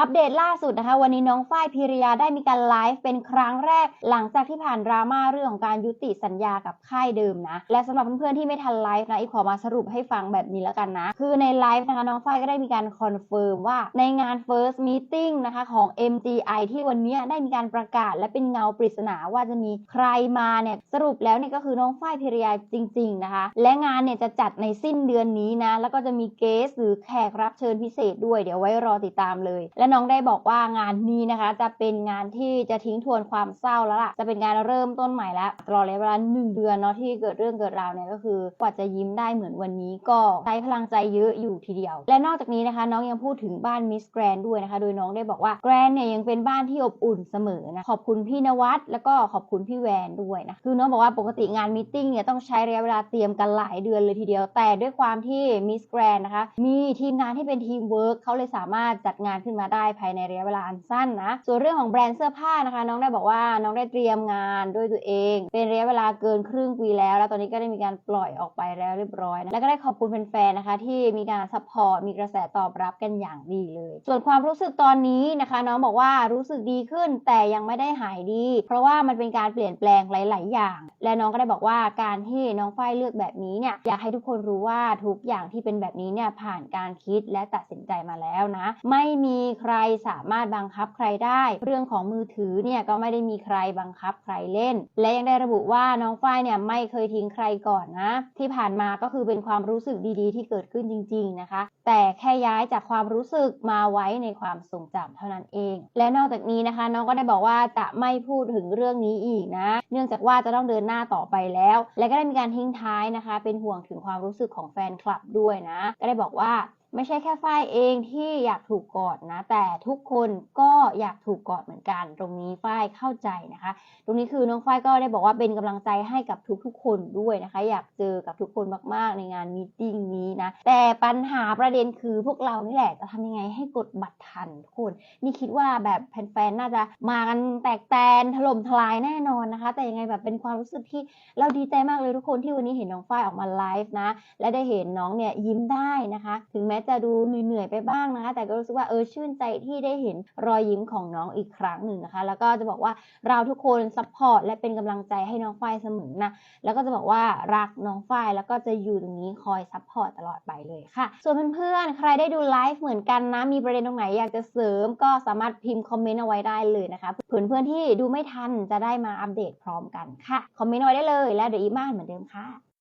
อัปเดตล่าสุดนะคะ วันนี้น้องฝ้ายพิริยาได้มีการไลฟ์เป็นครั้งแรก หลังจากที่ผ่านดราม่าเรื่องของการยุติสัญญากับค่ายเดิมนะ และสำหรับเพื่อนๆที่ไม่ทันไลฟ์นะอีกขอมาสรุปให้ฟังแบบนี้แล้วกันนะ คือในไลฟ์นะคะน้องฝ้ายก็ได้มีการคอนเฟิร์มว่าในงาน first meeting นะคะของ MGI ที่วันนี้ได้มีการประกาศ และเป็นเงาปริศนาว่าจะมีใครมาเนี่ยสรุปแล้วเนี่ยก็คือน้องฝ้ายพิริยาจริง ๆนะคะ และงานเนี่ยจะจัดในสิ้นเดือนนี้นะแล้วก็จะมีเกสหรือแขกรับเชิญพิเศษด้วยเดี๋ยวไว้รอติดตามเลยและน้องได้บอกว่างานนี้นะคะ จะเป็นงานที่จะทิ้งทวนความเศร้าแล้วล่ะ จะเป็นการเริ่มต้นใหม่แล้วตลอดระยะเวลาหนึ่งเดือนเนาะที่เกิดเรื่องเกิดราวเนี่ยก็คือกว่าจะยิ้มได้เหมือนวันนี้ก็ใช้พลังใจเยอะอยู่ทีเดียว และนอกจากนี้นะคะ น้องยังพูดถึงบ้านมิสแกรนด้วยนะคะ โดยน้องได้บอกว่าแกรนเนี่ยยังเป็นบ้านที่อบอุ่นเสมอนะขอบคุณพี่นวัดแล้วก็ขอบคุณพี่แวนด้วยนะคือน้องบอกว่าปกติงานมิทติ้งเนี่ยต้องใช้ระยะเวลาเตรียมกันหลายเดือนเลยทีเดียว แต่ด้วยความที่มิสแกรนนะคะมีทีมงานที่เป็นทีมเวิร์กเขาเลยสามารถจัดงานขึ้นมาได้ได้ภายในระยะเวลาอันสั้นนะ ส่วนเรื่องของแบรนด์เสื้อผ้านะคะ น้องได้บอกว่าน้องได้เตรียมงานด้วยตัวเอง เป็นระยะเวลาเกินครึ่งปีแล้ว แล้วตอนนี้ก็ได้มีการปล่อยออกไปแล้วเรียบร้อยนะแล้วก็ได้ขอบคุณแฟนๆนะคะ ที่มีการซัพพอร์ตมีกระแสตอบรับกันอย่างดีเลย ส่วนความรู้สึกตอนนี้นะคะ น้องบอกว่ารู้สึกดีขึ้นแต่ยังไม่ได้หายดี เพราะว่ามันเป็นการเปลี่ยนแปลงหลาย ๆ อย่าง และน้องก็ได้บอกว่าการที่น้องฝ้ายเลือกแบบนี้เนี่ยอยากให้ทุกคนรู้ว่าทุกอย่างที่เป็นแบบนี้เนี่ยผ่านการคิดและตัดสินใจมาแล้วนะ ไม่มีใครสามารถบังคับใครได้ เรื่องของมือถือเนี่ยก็ไม่ได้มีใครบังคับใครเล่น และยังได้ระบุว่าน้องฝ้ายเนี่ยไม่เคยทิ้งใครก่อนนะ ที่ผ่านมาก็คือเป็นความรู้สึกดีๆ ที่เกิดขึ้นจริง ๆนะคะ แต่แค่ย้ายจากความรู้สึกมาไว้ในความทรงจำเท่านั้นเอง และนอกจากนี้นะคะ น้องก็ได้บอกว่าจะไม่พูดถึงเรื่องนี้อีกนะ เนื่องจากว่าจะต้องเดินหน้าต่อไปแล้ว และก็ได้มีการทิ้งท้ายนะคะ เป็นห่วงถึงความรู้สึกของแฟนคลับด้วยนะ ก็ได้บอกว่า ไม่ใช่แค่ฝ้ายเองที่อยากถูกกอดนะ แต่ทุกคนก็อยากถูกกอดเหมือนกัน ตรงนี้ฝ้ายเข้าใจนะคะ ตรงนี้คือน้องฝ้ายก็ได้บอกว่าเป็นกำลังใจให้กับทุกๆ คนด้วยนะคะ อยากเจอกับทุกคนมากๆ ในงานมีติ้งนี้นะ แต่ปัญหาประเด็นคือพวกเรานี่แหละจะทำยังไงให้กดบัตรทันทุกคน นี่คิดว่าแบบแฟนๆน่าจะมากันแตกแตนถล่มทลายแน่นอนนะคะ แต่ยังไงแบบเป็นความรู้สึกที่เราดีใจมากเลยทุกคนที่วันนี้เห็นน้องฝ้ายออกมาไลฟ์นะและได้เห็นน้องเนี่ยยิ้มได้นะคะ ถึงแม้จะดูเหนื่อยๆไปบ้างนะคะ แต่ก็รู้สึกว่าเออชื่นใจที่ได้เห็นรอยยิ้มของน้องอีกครั้งหนึ่งนะคะ แล้วก็จะบอกว่าเราทุกคนซัพพอร์ตและเป็นกำลังใจให้น้องฝ้ายเสมอนะแล้วก็จะบอกว่ารักน้องฝ้ายแล้วก็จะอยู่ตรงนี้คอยซัพพอร์ตตลอดไปเลยค่ะ ส่วนเพื่อนๆใครได้ดูไลฟ์เหมือนกันนะมีประเด็นตรงไหนอยากจะเสริม ก็สามารถพิมพ์คอมเมนต์เอาไว้ได้เลยนะคะเพื่อนๆที่ดูไม่ทันจะได้มาอัปเดตพร้อมกันค่ะคอมเมนต์เอาไว้ได้เลย แล้วเดี๋ยวอีมาเหมือนเดิมค่ะ